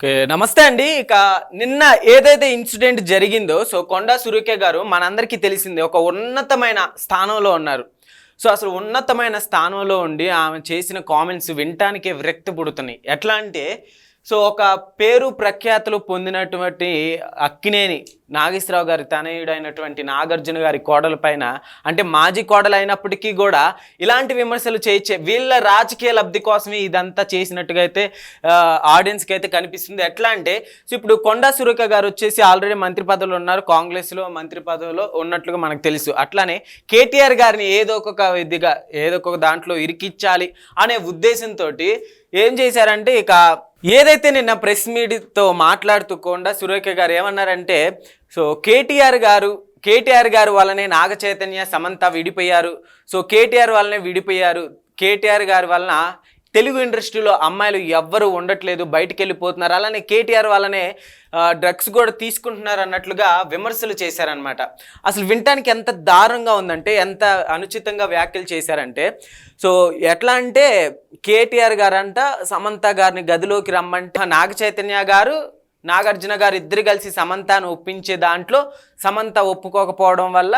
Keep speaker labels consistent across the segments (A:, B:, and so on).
A: Okay, నమస్తే అండి. ఇక నిన్న ఏదైతే ఇన్సిడెంట్ జరిగిందో సో కొండా సురేఖ గారు మనందరికీ తెలిసిందే ఒక ఉన్నతమైన స్థానంలో ఉన్నారు. సో అసలు ఉన్నతమైన స్థానంలో ఉండి ఆమె చేసిన కామెంట్స్ వినటానికే విరక్తి పుడుతున్నాయి. ఎట్లా అంటే సో ఒక పేరు ప్రఖ్యాతులు పొందినటువంటి అక్కినేని నాగేశ్వరరావు గారి తనయుడైనటువంటి నాగార్జున గారి కోడల పైన అంటే మాజీ కోడలు అయినప్పటికీ కూడా ఇలాంటి విమర్శలు చేయించే వీళ్ళ రాజకీయ లబ్ధి కోసమే ఇదంతా చేసినట్టుగా అయితే ఆడియన్స్కి అయితే కనిపిస్తుంది. ఎట్లా అంటే సో ఇప్పుడు కొండా సురేఖ గారు వచ్చేసి ఆల్రెడీ మంత్రి పదవులు ఉన్నారు. కాంగ్రెస్లో మంత్రి పదవిలో ఉన్నట్లుగా మనకు తెలుసు. అట్లానే కేటీఆర్ గారిని ఏదో ఒక విధిగా ఏదో ఒక దాంట్లో ఇరికిచ్చాలి అనే ఉద్దేశంతో ఏం చేశారంటే ఇక ఏదైతే నిన్న ప్రెస్ మీట్తో మాట్లాడుతూ కొండా సురేఖ గారు ఏమన్నారంటే సో కేటీఆర్ గారు కేటీఆర్ గారు వల్లనే నాగ చైతన్య సమంత విడిపోయారు. సో కేటీఆర్ వల్లనే విడిపోయారు. కేటీఆర్ గారి వలన తెలుగు ఇండస్ట్రీలో అమ్మాయిలు ఎవ్వరు ఉండట్లేదు బయటికి వెళ్ళిపోతున్నారు అలానే కేటీఆర్ వల్లనే డ్రగ్స్ కూడా తీసుకుంటున్నారు అన్నట్లుగా విమర్శలు చేశారనమాట అసలు వినటానికి ఎంత దారుణంగా ఉందంటే ఎంత అనుచితంగా వ్యాఖ్యలు చేశారంటే సో ఎట్లా అంటే కేటీఆర్ గారంట సమంత గారిని గదిలోకి రమ్మంట నాగ చైతన్య గారు నాగార్జున గారు ఇద్దరు కలిసి సమంతను ఒప్పించే దాంట్లో సమంత ఒప్పుకోకపోవడం వల్ల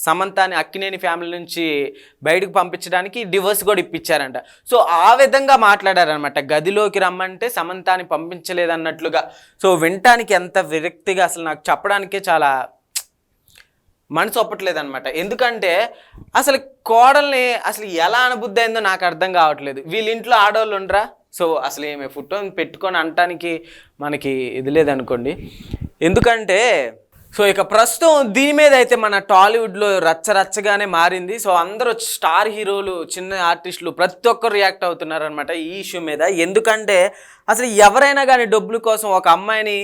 A: సమంతాని అక్కినేని ఫ్యామిలీ నుంచి బయటకు పంపించడానికి డివోర్స్ కూడా ఇప్పించారంట. సో ఆ విధంగా మాట్లాడారనమాట గదిలోకి రమ్మంటే సమంతాని పంపించలేదన్నట్లుగా. సో వినటానికి ఎంత విరక్తిగా అసలు నాకు చెప్పడానికే చాలా మనసు ఒప్పట్లేదు అనమాట ఎందుకంటే అసలు కోడల్ని అసలు ఎలా అనుబుద్ధి అయిందో నాకు అర్థం కావట్లేదు. వీళ్ళ ఇంట్లో ఆడవాళ్ళు ఉండరా? సో అసలు ఏమి ఫోటో పెట్టుకొని అనటానికి మనకి ఇది లేదనుకోండి. ఎందుకంటే సో ఇక ప్రస్తుతం దీని మీద అయితే మన టాలీవుడ్లో రచ్చ రచ్చగానే మారింది. సో అందరూ స్టార్ హీరోలు చిన్న ఆర్టిస్టులు ప్రతి ఒక్కరు రియాక్ట్ అవుతున్నారనమాట ఈ ఇష్యూ మీద. ఎందుకంటే అసలు ఎవరైనా కానీ డబ్బుల కోసం ఒక అమ్మాయిని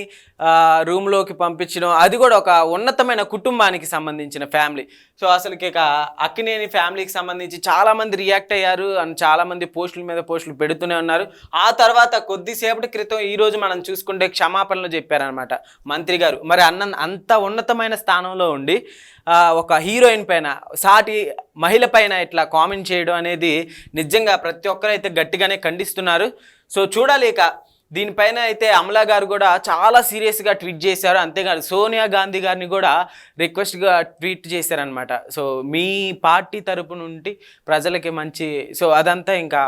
A: రూమ్లోకి పంపించడం అది కూడా ఒక ఉన్నతమైన కుటుంబానికి సంబంధించిన ఫ్యామిలీ. సో అసలుకి ఇక అక్కినేని ఫ్యామిలీకి సంబంధించి చాలామంది రియాక్ట్ అయ్యారు అండ్ చాలామంది పోస్టుల మీద పోస్టులు పెడుతూనే ఉన్నారు. ఆ తర్వాత కొద్దిసేపటి క్రితం ఈరోజు మనం చూసుకుంటే క్షమాపణలు చెప్పారనమాట మంత్రి గారు. మరి అన్న అంత ఉన్నతమైన స్థానంలో ఉండి ఒక హీరోయిన్ పైన సాటి మహిళ పైన ఇట్లా కామెంట్ చేయడం అనేది నిజంగా ప్రతి ఒక్కరూ అయితే గట్టిగానే ఖండిస్తున్నారు. సో చూడాలి ఇక. దీనిపైన అయితే అమలా గారు కూడా చాలా సీరియస్గా ట్వీట్ చేశారు. అంతేకాదు సోనియా గాంధీ గారిని కూడా రిక్వెస్ట్గా ట్వీట్ చేశారనమాట సో మీ పార్టీ తరపు నుండి ప్రజలకి మంచి సో అదంతా ఇంకా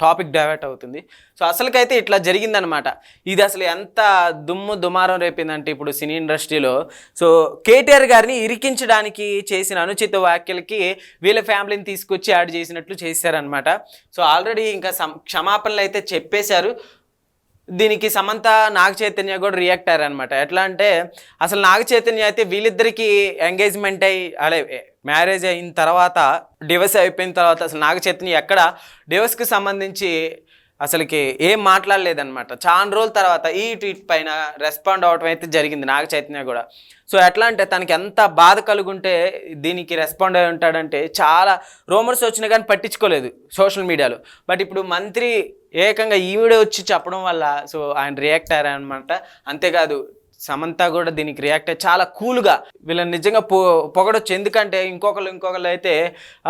A: టాపిక్ డైవర్ట్ అవుతుంది. సో అసలుకైతే ఇట్లా జరిగిందనమాట. ఇది అసలు ఎంత దుమ్ము దుమారం రేపిందంటే ఇప్పుడు సినీ ఇండస్ట్రీలో. సో కేటీఆర్ గారిని ఇరికించడానికి చేసిన అనుచిత వ్యాఖ్యలకి వీళ్ళ ఫ్యామిలీని తీసుకొచ్చి యాడ్ చేసినట్లు చేశారనమాట. సో ఆల్రెడీ ఇంకా సం- క్షమాపణలు అయితే చెప్పేశారు. దీనికి సమంత నాగ చైతన్య కూడా రియాక్ట్ అయ్యారనమాట ఎట్లా అంటే అసలు నాగ చైతన్య అయితే వీళ్ళిద్దరికి ఎంగేజ్మెంట్ అయ్యి అదే మ్యారేజ్ అయిన తర్వాత డివోర్స్ అయిపోయిన తర్వాత అసలు నాగ చైతన్య ఎక్కడ డివోర్స్కి సంబంధించి అసలుకి ఏం మాట్లాడలేదన్నమాట. చాలా రోజుల తర్వాత ఈ ట్వీట్ పైన రెస్పాండ్ అవడం అయితే జరిగింది నాగ చైతన్య కూడా. సో ఎట్లా అంటే తనకి ఎంత బాధ కలుగుంటే దీనికి రెస్పాండ్ అయి ఉంటాడంటే చాలా రూమర్స్ వచ్చినా కానీ పట్టించుకోలేదు సోషల్ మీడియాలో. బట్ ఇప్పుడు మంత్రి ఏకంగా ఈవిడే వచ్చి చెప్పడం వల్ల సో ఆయన రియాక్ట్ అయ్యారనమాట అంతేకాదు సమంత కూడా దీనికి రియాక్ట్ అయ్యి చాలా కూల్గా వీళ్ళని నిజంగా పొ పొగడొచ్చు. ఎందుకంటే ఇంకొకరు ఇంకొకరు అయితే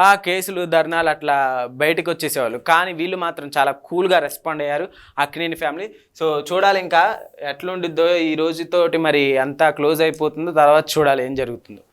A: ఆ కేసులు ధర్నాలు అట్లా బయటకు వచ్చేసేవాళ్ళు. కానీ వీళ్ళు మాత్రం చాలా కూల్గా రెస్పాండ్ అయ్యారు అక్కినేని ఫ్యామిలీ సో చూడాలి ఇంకా ఎట్లుండిద్దో ఈ రోజుతోటి మరి అంతా క్లోజ్ అయిపోతుందో తర్వాత చూడాలి ఏం జరుగుతుందో.